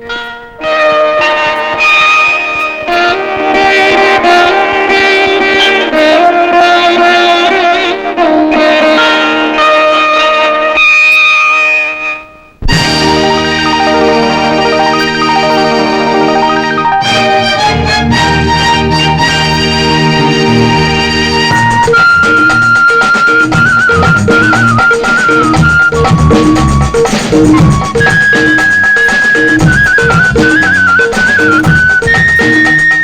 Yeah.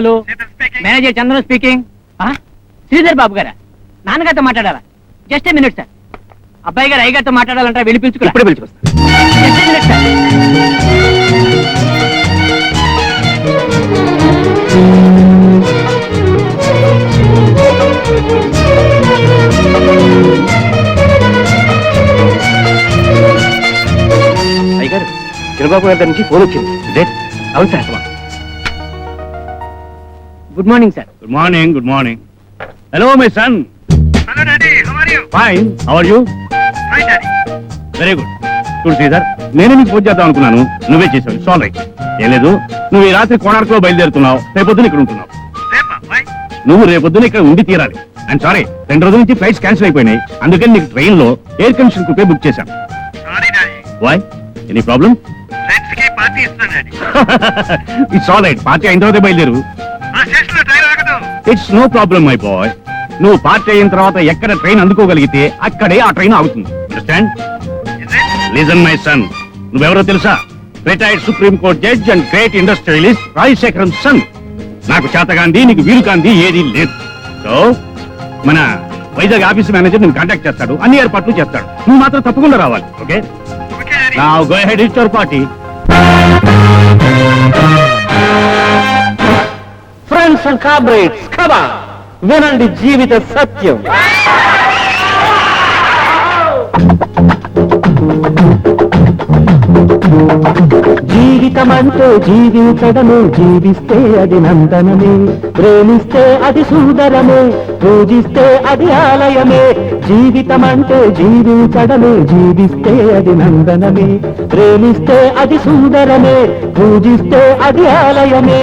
Hello. Manager Chandran speaking Sridhar Babu గారా? నాన్నగారితో మాట్లాడాలా? జస్ట్ ఏ మినిట్ సార్ అబ్బాయి గారు అయ్యగారితో మాట్లాడాలంటే వెళ్ళి పిలుచుకురా ఇప్పుడే పిలుచుకొస్తా. అయ్యగారు చిరబాబు గారి దగ్గర నుంచి ఫోన్ వచ్చింది. అవును sir good morning sir good morning good morning hello my son hello daddy how are you fine our you hi daddy very good చూడు శ్రీధర్ నేను నీకు ఫోన్ చేద్దాం అనుకున్నాను. నువ్వే చేసావు. సాల్ రైట్ ఏం లేదు. నువ్వు ఈ రాత్రి కోణార్కులో బయలుదేరుతున్నావు. రేపొద్దున ఇక్కడ ఉంటున్నావు. నువ్వు రేపొద్దున ఇక్కడ ఉండి తీరాలి. అండ్ సారీ రెండు రోజుల నుంచి ఫ్లైట్స్ క్యాన్సిల్ అయిపోయినాయి. అందుకని నీకు ట్రైన్లో ఎయిర్ కండిషన్ కుపే బుక్ చేశాను. Sorry daddy why any problem it's all right party అయిన తర్వాత బయలుదేరు. It's no problem my boy నువ్వు పార్టీ అయిన తర్వాత ఎక్కడ ట్రైన్ అందుకోగలిగితే అక్కడే ఆ ట్రైన్ ఆగుతుంది. అండర్స్టాండ్ లిజన్ మై సన్ నువ్వెవరో తెలుసా? Retired supreme court judge and great industrialist Rajasekharam son నాకు చేతగాంది నీకు వీలు కాంది ఏది లేదు. సో మన వైజాగ్ ఆఫీస్ మేనేజర్ నేను కాంటాక్ట్ చేస్తాడు అన్ని ఏర్పాట్లు చేస్తాడు. నువ్వు మాత్రం తప్పకుండా రావాలి ఓకే నా go head your party friends and comrades కదా వినండి జీవిత సత్యం. జీవితం అంటే జీవించడమే జీవిస్తే అది నందనమే ప్రేమిస్తే అది సుందరమే పూజిస్తే అది ఆలయమే. జీవితం అంటే జీవించడమే జీవిస్తే అది నందనమే ప్రేమిస్తే అది సుందరమే పూజిస్తే అది ఆలయమే.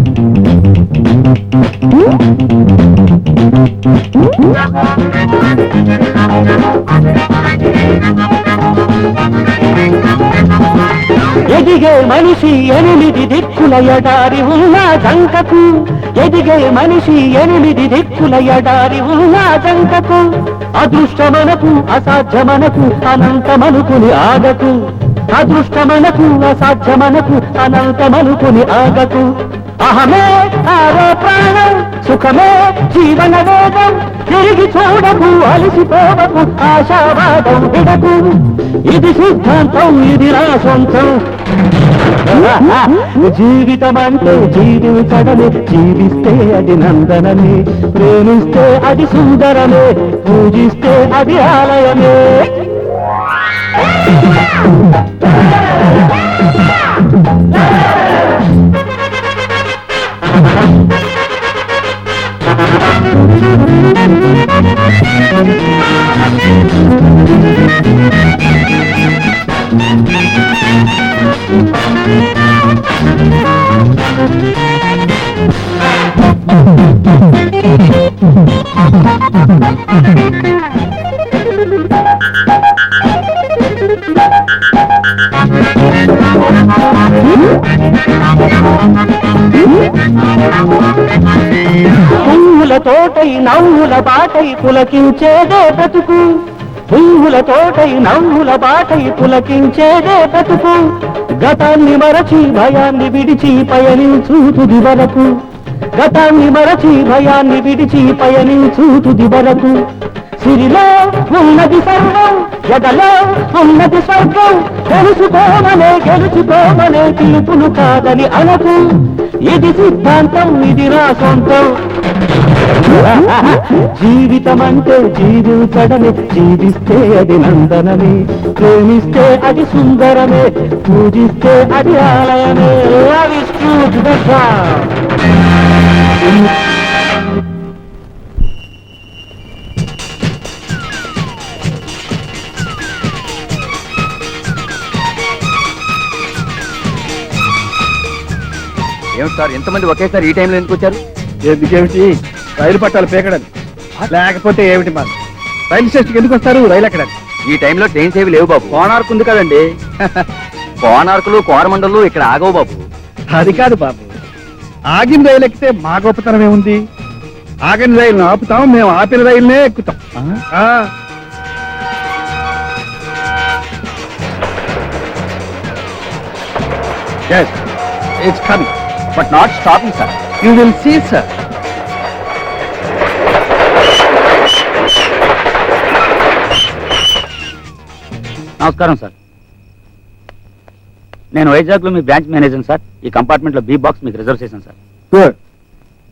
మనిషి ఎనిమిది దిక్కుల ఎడారి ఉన్న జంకకు. ఎదిగే మనిషి ఎనిమిది దిక్కుల ఎడారి ఉన్న జంకకు. అదృష్టమనకు అసాధ్యమనకు అనంతమనుకుని ఆగకు. అదృష్టమనకు అసాధ్యమనకు అనంతమనుకుని ఆగకు. అహమే ఆరో ప్రాణం సుఖమే జీవన వేదం. తిరిగి చూడకు అలసిపోవకు ఆశావాదం విడకు. ఇది సిద్ధాంతం ఇది నా సొంతం. జీవితం అంటే జీవించడమే జీవిస్తే అది నందనమే ప్రేమిస్తే అది సుందరమే పూజిస్తే అది ఆలయమే. నవ్వుల బాటై పులకించేదే బ్రతుకు పువ్వుల తోటై నవ్వుల బాటై పులకించేదే బ్రతుకు గతాన్ని మరచి భయాన్ని విడిచి పయనించు తుది వరకు గతాన్ని మరచి భయాన్ని విడిచి పయనించు తుది వరకు సిరిలో ఉన్నది సర్వం ఎదలో ఉన్నది స్వర్గం. తెలుసుకోమనే గెలుచుకోమనే పిలుపులు కాదని అనకు. ఇది సిద్ధాంతం ఇది నా సొంతం. జీవితం అంటే జీవించడమే జీవిస్తే అది నందనమే. ప్రేమిస్తే అది సుందరమే పూజిస్తే అది ఆలయమే. ఏమిటి సార్ ఎంతమంది ఒకేసారి ఈ టైంలో ఎందుకు వచ్చారు? ఎందుకేమిటి? రైలు పట్టాలు పీకడానికి లేకపోతే ఏమిటి మరి రైలు స్టేషన్కి ఎందుకు వస్తారు? రైలు ఎక్కడానికి? ఈ టైంలో ట్రైన్స్ ఏవి లేవు బాబు. కోణార్కు ఉంది కదండి. కోనార్కులు కోరమండలు ఇక్కడ ఆగవు బాబు. అది కాదు బాబు. ఆగిన రైలు ఎక్కితే మా గొప్పతనం ఏముంది ఆగిన రైలును ఆపుతాం మేము ఆపిన రైలునే ఎక్కుతాం. ఆ. Yes, it's coming. But not stopping sir You will see, sir. నమస్కారం సార్ నేను వైజాగ్లో మీ బ్రాంచ్ మేనేజర్ సార్ ఈ కంపార్ట్మెంట్లో బి బాక్స్ మీకు రిజర్వ్ చేశాను sir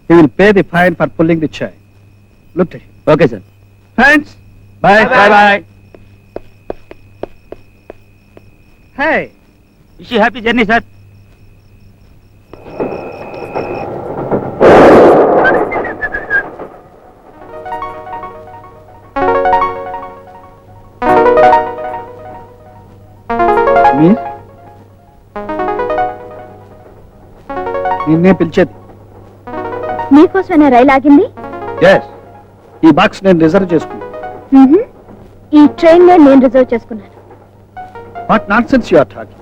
will pay the fine for pulling the chain. Look to him. Okay sir. Hey. Wish happy journey sir నిన్నే పిలిచేది. మీకోసమైనా రైలు ఆగింది? ఎస్ ఈ బాక్స్ నేను రిజర్వ్ చేసుకున్నాను. ఈ ట్రైన్లో నేను రిజర్వ్ చేసుకున్నాను. What nonsense you are talking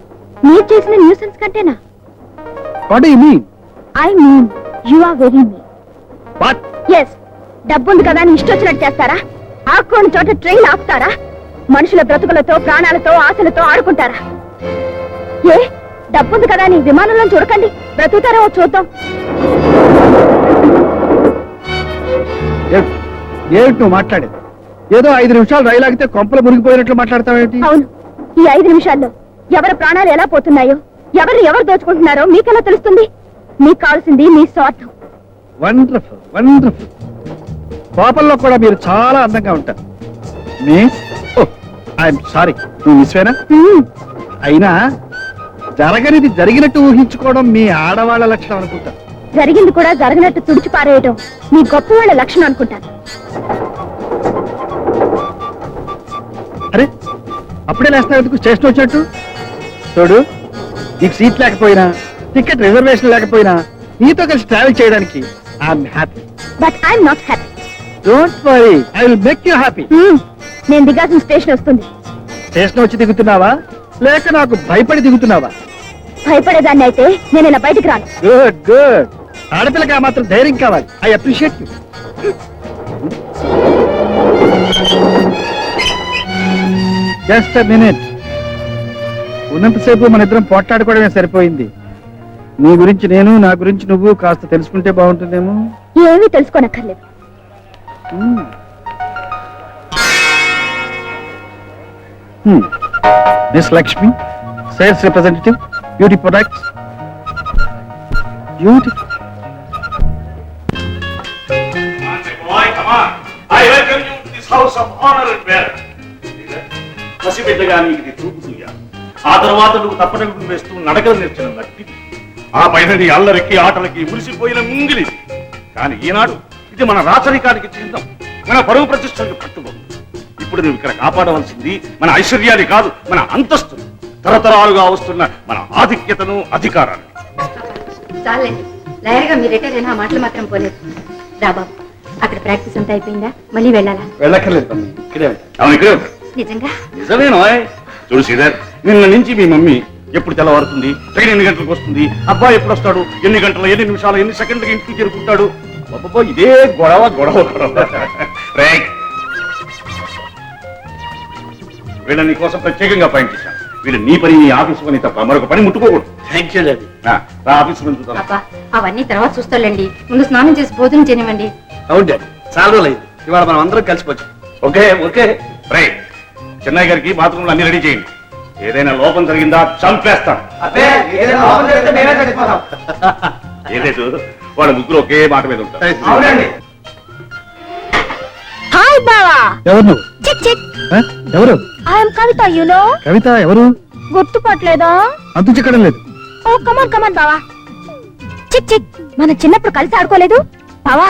మీరు చేసిన nuisance కంటేనా? What you mean I mean you are very me what yes డబ్బుంది కదా అని ఇష్టొచ్చినట్టు చేస్తారా? ఆడుకోని చోట ట్రైన్ ఆపుతారా? మనుషుల బ్రతుకులతో ప్రాణాలతో ఆశలతో ఆడుకుంటారా? ఏ? డబ్బుంది కదా అని విమానంలో చూడకండి బ్రతుకుతారో చూద్దాం. ఏమిటి నువ్వు మాట్లాడేది? ఏదో ఐదు నిమిషాలు రైలు ఆగితే కొంపలు మునిగిపోయినట్లు మాట్లాడతావేంటి అవును ఈ ఐదు నిమిషాల్లో ఎవరి ప్రాణాలు ఎలా పోతున్నాయో ఎవరిని ఎవరు దోచుకుంటున్నారో మీకెలా తెలుస్తుంది? మీకు కావాల్సింది మీ స్వార్థం. వండర్ఫుల్ వండర్ఫుల్ కోపంలో కూడా మీరు చాలా అందంగా ఉంటారు. మిస్ ఓ ఐఎమ్ సారీ నువ్వు మిస్వేనా మ్మ్. అయినా జరగనిది జరిగినట్టు ఊహించుకోవడం మీ ఆడవాళ్ళ లక్షణం అనుకుంటా. జరిగింది కూడా జరగనట్టు తుడిచి పారేయటం మీ గొప్ప వాళ్ళ లక్షణం అనుకుంటాను అరే అప్పుడే లేస్తావు ఎందుకు? స్టేషన్ వచ్చినట్టు? చూడు నీకు సీట్ లేకపోయినా టికెట్ రిజర్వేషన్ లేకపోయినా నీతో కలిసి ట్రావెల్ చేయడానికి I'm happy but I'm not happy don't worry I will make you happy నేను దిగాల్సిన స్టేషన్ వస్తుంది. స్టేషన్ వచ్చి దిగుతున్నావా? లేక నాకు భయపడి దిగుతున్నావా? భయపడేదాన్ని అయితే నేను ఇలా బయటికి రాను. గుడ్ గుడ్ ఆడపిల్లకి ఆ మాత్రం ధైర్యం కావాలి. I appreciate you just minute ఉన్నంతసేపు మన ఇద్దరం పోట్లాడుకోవడమే సరిపోయింది. నీ గురించి నేను నా గురించి నువ్వు కాస్త తెలుసుకుంటే బాగుంటుందేమో? ఏమీ తెలుసుకోనక్కర్లేదు. This Lakshmi sales representative beauty products beauty పసిబిడ్డగా నీకు ఇది ఆ తర్వాత నువ్వు తప్పటడుగులు వేస్తూ నడకలు నేర్చిన నట్టి ఆ పైన నీ అల్లరికి ఆటలకి మురిసిపోయిన ముంగిలి. కానీ ఈనాడు ఇది మన రాచరికానికి చిహ్నం మన పరువు ప్రతిష్టలకు కట్టుబడి ఇప్పుడు నువ్వు ఇక్కడ కాపాడవలసింది మన ఐశ్వర్యాన్ని కాదు మన అంతస్తును తరతరాలుగా వస్తున్న మన ఆధిక్యతను అధికారాన్ని చాలండి లాయర్గా మీరు రిటైర్ అయినా ఆ మాటలు మాత్రం పోలేదు రా బాబు అక్కడ ప్రాక్టీస్ అంతా అయిపోయిందా మళ్ళీ వెళ్ళాలా వెళ్ళక్కర్లేదు తమ్మి. ఇక్కడే ఉంటా. అవును ఇక్కడే ఉంటాడు. నిజంగా నిజమేనో చూడు శ్రీధర్ నిన్న నుంచి మీ మమ్మీ ఎప్పుడు తెల్లవారుతుంది ట్రైన్ ఎన్ని గంటలకు వస్తుంది అబ్బాయి ఎప్పుడు వస్తాడు ఎన్ని గంటలు ఎన్ని నిమిషాలు ఎన్ని సెకండ్లకి ఇంటికి చేరుకుంటాడు అబ్బబ్బో ఇదే గొడవ గొడవ గొడవ రేయ్. వీళ్ళ నీ కోసం ప్రత్యేకంగా పాయింట్ చేశాను వీళ్ళు నీ పని నీ ఆఫీసు పని తప్ప మరొక పని ముట్టుకోకూడదు. థ్యాంక్ యూ ఆ, రా ఆఫీసు పని చూద్దాం. అబ్బా అవన్నీ తర్వాత చూస్తాలండి ముందు స్నానం చేసి భోజనం చేయనివ్వండి. అవును డాడీ చాలా రోజులు అయింది. ఇవాళ మనం అందరం కలిసిపోవచ్చు ఓకే ఓకే. రైట్ చెన్నై గారికి బాత్రూమ్లు అన్ని రెడీ చేయండి. ఏదైనా లోపం జరిగిందా చంపేస్తాను. ఏలేదు వాళ్ళ ముగ్గురు ఒకే మాట మీద ఉంటారు. హాయ్ బావా. ఎవరు నువ్వు? చిక్ చిక్? ఎవరు? ఐఎమ్ కవిత యునో కవిత ఎవరు? గుర్తుపట్టలేదా? అంతు చిక్కడం లేదు. ఓ కమాన్ కమాన్ బావా. చిక్ చిక్. మన చిన్నప్పుడు కలిసి ఆడుకోలేదు. బావా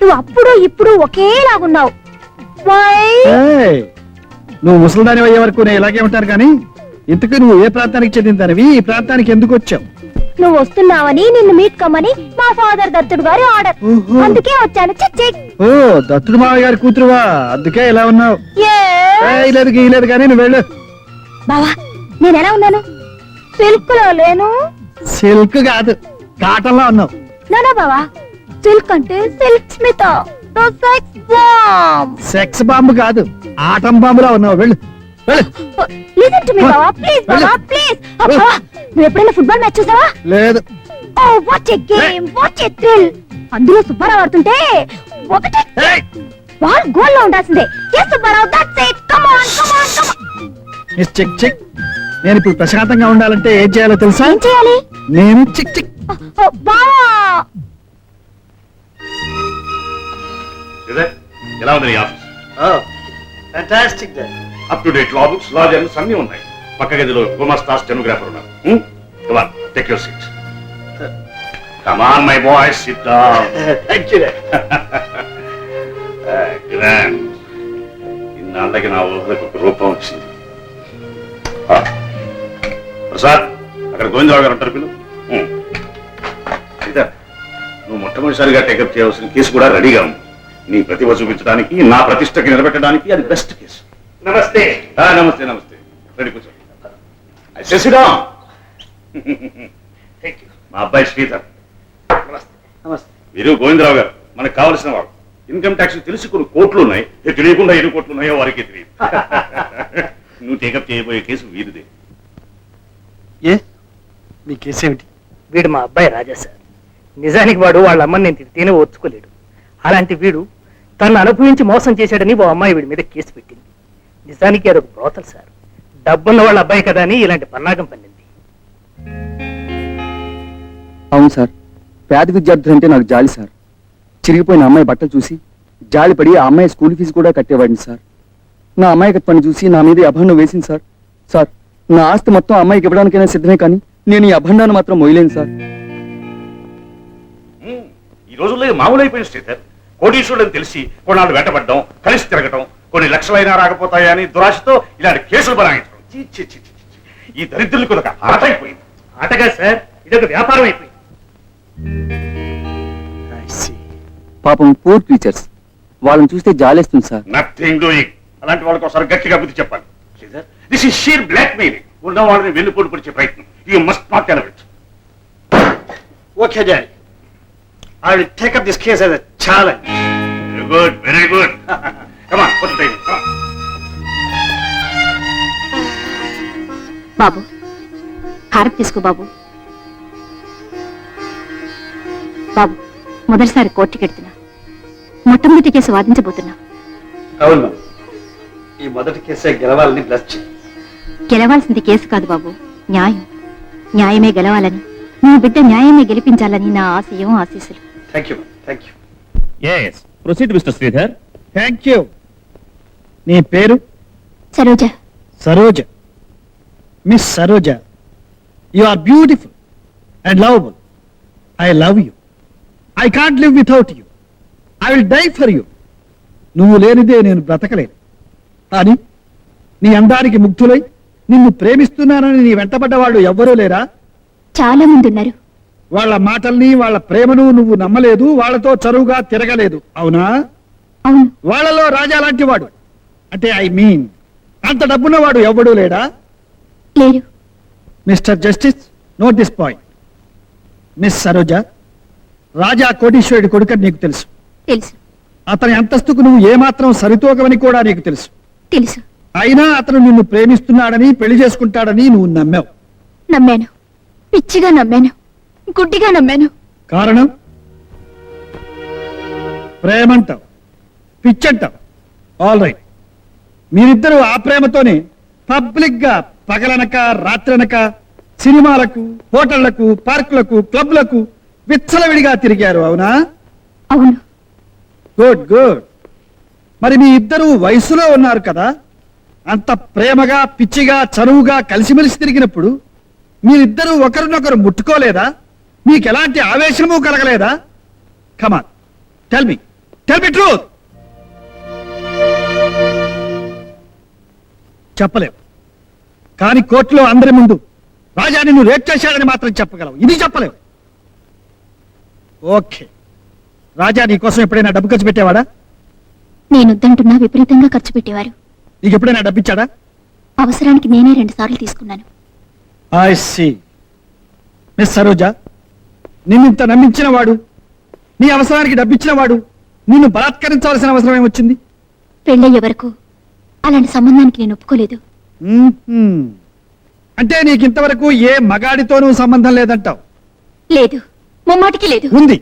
నువ్వు అప్పుడు ఇప్పుడు ఒకేలాగున్నావు. నువ్వు ముసలిదాని అయ్యే వరకు నేను ఇలాగే ఉంటాను కానీ ఇంతకు నువ్వు ఏ ప్రాంతానికి చెందిన దానివి? ఈ ప్రాంతానికి ఎందుకు వచ్చావు? నువ్వు వస్తున్నావని నిన్ను మీట్ కమ్మని మా ఫాదర్ దత్తుడు గారి ఆర్డర్. అందుకే వచ్చాను. చిక్ ఓ దత్తుడు మావయ్య గారి కూతురువా? అందుకే ఇలా ఉన్నావు. లేదు గీలేదు కానీ నువ్వు వెళ్ళు. బావా నేను ఎలా ఉన్నాను? సిల్క్లో లేను. సిల్క్ కాదు కాటన్లా ఉన్నావు. నానా బావా. సిల్క్ అంటే సిల్క్ స్మిత. సెక్స్ బాంబ్ కాదు ఆటం బాంబులా ఉన్నావు. వెళ్ళు. లిసన్ టు మీ బావా ప్లీజ్ బావా ప్లీజ్. నువ్వు ఎప్పుడైనా ఫుట్బాల్ మ్యాచ్ చూసావా? లేదు. ఓ watch a game watch a thrill. అందులో సుబ్బారావు ఆడుతుంటే ఒకటి ఏయ్, బాల్ గోల్లో ఉండాల్సిందే. Yes Subbarao that's it come on come on come miss chick chick నేను ఇప్పుడు ప్రశాంతంగా ఉండాలంటే ఏం చేయాలో తెలుసా? ఏం చేయాలి? నేను చిక్ చిక్ బావా. ఎలా ఉంది నీ office? Fantastic up to date law books law journals అన్ని ఉన్నాయి పక్క గదిలో గుమస్తా స్టెనోగ్రాఫర్ ఉన్నారు come on take your seat come on my boy sit down grand ఇన్నాళ్ళకి నా ఊహలకు ఒక రూపం వచ్చింది. ప్రసాద్ అక్కడ గోవిందరావు గారు ఉంటారు పిల్లలు అయితే నువ్వు మొట్టమొదటిసారిగా టేకప్ చేయవలసిన కేసు కూడా రెడీగా ఉంది. నీ ప్రతిభ చూపించడానికి నా ప్రతిష్టకి నిలబెట్టడానికి అది బెస్ట్ కేసు నమస్తే. నమస్తే నమస్తే. రెడీ కూర్చో శశిరా మా అబ్బాయి శ్రీధర్. నమస్తే. వీరు గోవిందరావు గారు. మనకు కావలసిన వాడు ఇన్కమ్ ట్యాక్స్ తెలిసి కొన్ని కోట్లు ఉన్నాయి ఇది తెలియకుండా ఎన్ని కోట్లు ఉన్నాయో వారికి తెలియదు. నువ్వు టేకప్ చేయబోయే కేసు వీరిదే. ఏ? నీ కేసు ఏమిటి? వీడు మా అబ్బాయి రాజా సార్. నిజానికి వాడు వాళ్ళ అమ్మని నేను తిడితేనే ఓర్చుకోలేడు అలాంటి వీడు తను అనుభవించి మోసం చేశాడని ఓ అమ్మాయి వీడి మీద కేసు పెట్టింది. నిజానికి అదొక బ్రోతల్ సార్. డబ్బున్న వాళ్ళ అబ్బాయి కదా అని ఇలాంటి పన్నాగం పన్నింది. అవును సార్. పేద విద్యార్థులు అంటే నాకు జాలి సార్. చిరిగిపోయిన అమ్మాయి బట్టలు చూసి జాలిపడి ఆ అమ్మాయి స్కూల్ ఫీజు కూడా కట్టేవాడిని సార్. నా అమ్మాయికత్వాన్ని చూసి నా మీద అభండం వేసింది సార్. సార్ నా ఆస్తి మొత్తం అమ్మాయికి ఇవ్వడానికైనా సిద్ధమే కానీ నేను ఈ అభండాన్ని మాత్రం మొయలేను సార్. ఈ రోజుల్లో మామూలు అయిపోయింది శ్రీధర్. కోటీశ్వరుడు తెలిసి కొన్నాళ్ళు వెంటబడ్డం కలిసి తిరగటం కొన్ని లక్షలైనా రాకపోతాయని దురాశతో ఇలాంటి కేసులు బనాయించడం. చీ, చీ, చీ, చీ, చీ. ఈ దరిద్రులకు ఒక ఆట. అయిపోయింది ఆటగా సార్ ఇదొక వ్యాపారం అయిపోయింది. పాపం పూర్ క్రీచర్స్ వాళ్ళని చూస్తే జాలేస్తుంది సార్. నథింగ్ డూయింగ్ అలాంటి వాళ్ళకి ఒకసారి గట్టిగా బుద్ధి చెప్పాలి. This is sheer blackmailing ఉన్న వాళ్ళని వెన్నుపోటు పొడిచే ప్రయత్నం. You must not elevate okay daddy I will take up this case as a challenge very good very good బాబు హారతి తీసుకో బాబు. బాబు మొదటిసారి కోర్టుకి ఎడుతున్నా మొట్టమొదటి కేసు వాదించబోతున్నా. అవును ఈ మొదటి కేసే గెలవాలని బ్లస్ గెలవాల్సింది కేసు కాదు బాబు న్యాయం. న్యాయమే గెలవాలని నీ బిడ్డ న్యాయమే గెలిపించాలని నా ఆశయం ఆశీస్సులు. Thank you thank you yes proceed mister Sridhar thank you నీ పేరు? Saroja. Saroja. Miss Saroja. You are beautiful and lovable. I love you. I can't live without you. I will die for you. నువ్వు లేనిదే నేను బ్రతకలేను. కానీ నీ అందానికి ముగ్ధులై నిన్ను ప్రేమిస్తున్నానని నీ వెంటబడ్డవాళ్ళు ఎవ్వరూ లేరా? చాలా మంది ఉన్నారు. వాళ్ళ మాటల్ని వాళ్ళ ప్రేమను నువ్వు నమ్మలేదు వాళ్ళతో చరువుగా తిరగలేదు. అవునా? అవును. వాళ్ళలో రాజా లాంటి వాడు. అంటే ఐ మీన్ అంత డబ్బున్నవాడు ఎవ్వడూ లేడా? లేరు mister justice note this point. Miss Saroja Raja కోటీశ్వరుడి కొడుకని నీకు తెలుసు. తెలుసు. అతని అంతస్తుకు నువ్వు ఏమాత్రం సరితూగవని కూడా నీకు తెలుసు. తెలుసు. అయినా అతను నిన్ను ప్రేమిస్తున్నాడని పెళ్ళి చేసుకుంటాడని నువ్వు నమ్మావు. నమ్మాను. పిచ్చిగా నమ్మాను. గుడ్డిగా నమ్మాను. కారణం? ప్రేమంటావు. పిచ్చంటావు. ఆల్ రైట్ మీరిద్దరూ ఆ ప్రేమతోనే పబ్లిక్గా పగలనక రాత్రనక సినిమాలకు హోటళ్ళకు పార్కులకు క్లబ్లకు విచ్చలవిడిగా తిరిగారు అవునా? అవును. Good good. మరి మీ ఇద్దరు వయసులో ఉన్నారు కదా? అంత ప్రేమగా పిచ్చిగా చనువుగా కలిసిమెలిసి తిరిగినప్పుడు మీరిద్దరూ ఒకరినొకరు ముట్టుకోలేదా? మీకు ఎలాంటి ఆవేశము కలగలేదా? Come on tell me tell me truth చెప్పలేవు. కానీ కోర్టులో అందరి ముందు రాజా నిన్ను రేట్ చేశాడని మాత్రం చెప్పగలవు. ఇది చెప్పలేవు. ఓకే. రాజా నీ కోసం ఎప్పుడైనా డబ్బు ఖర్చు పెట్టేవాడా? నేనొద్దంటున్నా విపరీతంగా ఖర్చు పెట్టేవారు. నీకు ఎప్పుడైనా డబ్బు ఇచ్చాడా? అవసరానికి నేనే రెండు సార్లు తీసుకున్నాను. I see. మిస్ సరోజా నిన్నింత నమ్మించిన వాడు నీ అవసరానికి డబ్బిచ్చిన వాడు నిన్ను బలాత్కరించవలసిన అవసరం ఏమొచ్చింది? పెళ్ళయ్యే వరకు అలాంటి సంబంధానికి నేను ఒప్పుకోలేదు. అంటే నీకు ఇంతవరకు ఏ మగాడితోనూ సంబంధం లేదంటావు? లేదు. ముమ్మాటికి లేదు. ఉంది.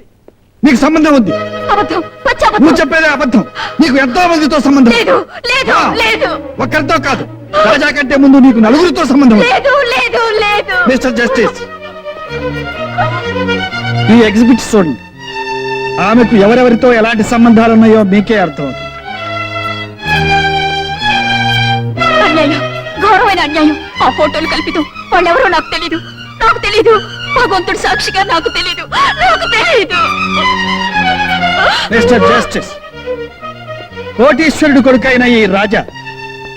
నీకు సంబంధం ఉంది. అబద్ధం. పచ్చి నువ్వు అబద్ధం చెప్పేదే అబద్ధం. నీకు ఎంతో మందితో సంబంధం లేదు లేదు ఆ. లేదు. ఒక్కరితో కాదు. రాజా కంటే ముందు నీకు నలుగురితో సంబంధం ఉంది. లేదు లేదు లేదు. మిస్టర్ జస్టిస్ ఈ ఎగ్జిబిట్ చూడండి. ఆమెకు ఎవరెవరితో ఎలాంటి సంబంధాలు ఉన్నాయో మీకే అర్థమవుతుంది. అన్యాయం ఘోరమైన అన్యాయం. ఆ ఫోటోలు కల్పితం వాళ్ళెవరో నాకు తెలీదు. నాకు తెలీదు. భగవంతుడు సాక్షిగా నాకు తెలీదు. నాకు తెలీదు. మిస్టర్ జస్టిస్ కోటీశ్వరుడు కొడుకైన ఈ రాజా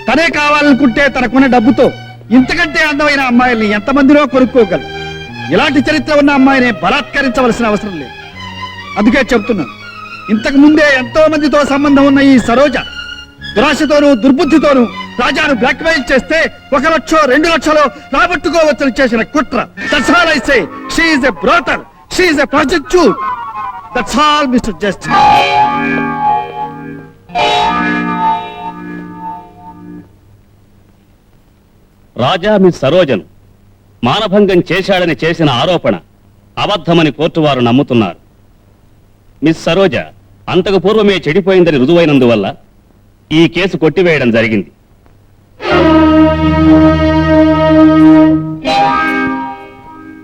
తనే కావాలనుకుంటే తనకున్న డబ్బుతో ఇంతకంటే అందమైన అమ్మాయిల్ని ఎంతమందిలో కొనుక్కోగలరు ఇలాంటి చరిత్ర ఉన్న అమ్మాయిని బలాత్కరించవలసిన అవసరం లేదు. అందుకే చెప్తున్నాను. ఇంతకు ముందే ఎంతో మందితో సంబంధం ఉన్న ఈ సరోజ దురాశతోనూ దుర్బుద్ధితోనూ రాజాను బ్లాక్మెయిల్ చేస్తే ఒక లక్ష రెండు లక్షలు రాబట్టుకోవచ్చని చేసిన కుట్ర. That's all I say she is a brother she is a prostitute that's all mister justice Raja miss సరోజను మానభంగం చేశాడని చేసిన ఆరోపణ అబద్ధమని కోర్టు వారు నమ్ముతున్నారు. మిస్ సరోజ అంతకు పూర్వమే చెడిపోయిందని రుజువైనందువల్ల ఈ కేసు కొట్టివేయడం జరిగింది.